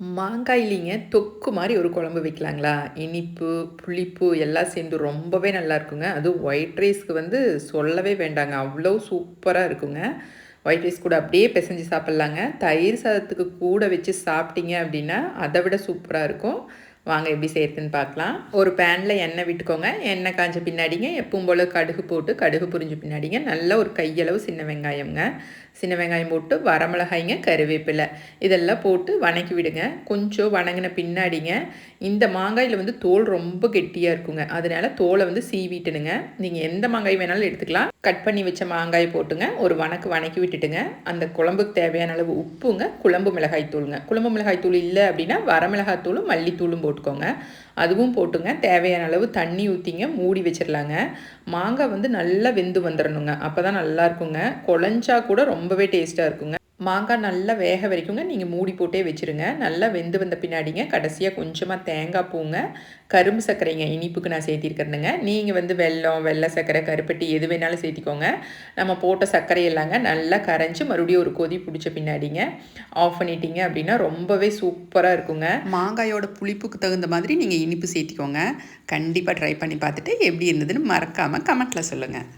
மாங்காயிலிங்க தொக்கு மாதிரி ஒரு குழம்பு வைக்கலாங்களா? இனிப்பு புளிப்பு எல்லாம் சேர்ந்து ரொம்பவே நல்லா இருக்குங்க. அதுவும் ஒயிட் ரைஸ்க்கு வந்து சொல்லவே வேண்டாங்க. அவ்வளோ சூப்பராக இருக்குங்க. ஒயிட் ரைஸ் கூட அப்படியே பிசைஞ்சு சாப்பிட்லாங்க. தயிர் சாதத்துக்கு கூட வச்சு சாப்பிட்டீங்க அப்படின்னா அதை விட சூப்பராக இருக்கும். வாங்க எப்படி செய்யறதுன்னு பார்க்கலாம். ஒரு பேனில் எண்ணெய் விட்டுக்கோங்க. எண்ணெய் காஞ்ச பின்னாடிங்க எப்பவும் போல் கடுகு போட்டு கடுகு புரிஞ்ச பின்னாடிங்க. நல்ல ஒரு கையளவு சின்ன வெங்காயம்ங்க. சின்ன வெங்காயம் போட்டு வரமிளகாய்ங்க கருவேப்பிலை. இதெல்லாம் போட்டு வணக்கி விடுங்க. கொஞ்சம் வணங்கின பின்னாடிங்க இந்த மாங்காயில் வந்து தோல் ரொம்ப கெட்டியாக இருக்குங்க. அதனால தோலை வந்து சீவிட்டுனுங்க நீங்கள் எந்த மாங்காய் வேணாலும் எடுத்துக்கலாம். கட் பண்ணி வச்ச மாங்காய் போட்டுங்க. ஒரு வணக்கு வணக்கி விட்டுட்டுங்க. அந்த குழம்புக்கு தேவையான அளவு உப்புங்க குழம்பு மிளகாய் தூளுங்க குழம்பு மிளகாய் தூள் இல்லை அப்படின்னா வரமிளகாய் தூளும் மல்லித்தூளும் போட்டு போட்டுக்கோங்க. அதுவும் போட்டுங்க. தேவையான அளவு தண்ணி ஊற்றிங்க மூடி வச்சிடலாங்க மாங்காய் வந்து நல்லா வெந்து வந்துடணுங்க அப்போ தான் நல்லா இருக்குங்க. குழஞ்சா கூட ரொம்பவே டேஸ்ட்டாக இருக்குங்க. மாங்காய் நல்லா வேக வரைக்குங்க. நீங்கள் மூடி போட்டே வச்சுருங்க. நல்லா வெந்து வந்த பின்னாடிங்க கடைசியாக கொஞ்சமாக தேங்காய் பூங்க கரும்பு சர்க்கரைங்க இனிப்புக்கு நான் சேர்த்திருக்கிறேனுங்க. நீங்கள் வந்து வெல்லம் வெள்ளை சர்க்கரை கருப்பட்டி எது வேணாலும் சேர்த்திக்கோங்க. நம்ம போட்ட சர்க்கரை எல்லாங்க நல்லா கரைஞ்சி மறுபடியும் ஒரு கொதி பிடிச்ச பின்னாடிங்க ஆஃப் பண்ணிட்டீங்க அப்படின்னா ரொம்பவே சூப்பராக இருக்குங்க. மாங்காயோட புளிப்புக்கு தகுந்த மாதிரி நீங்கள் இனிப்பு சேர்த்திக்கோங்க. கண்டிப்பாக ட்ரை பண்ணி பார்த்துட்டு எப்படி இருந்ததுன்னு மறக்காமல் கமெண்ட்டில் சொல்லுங்கள்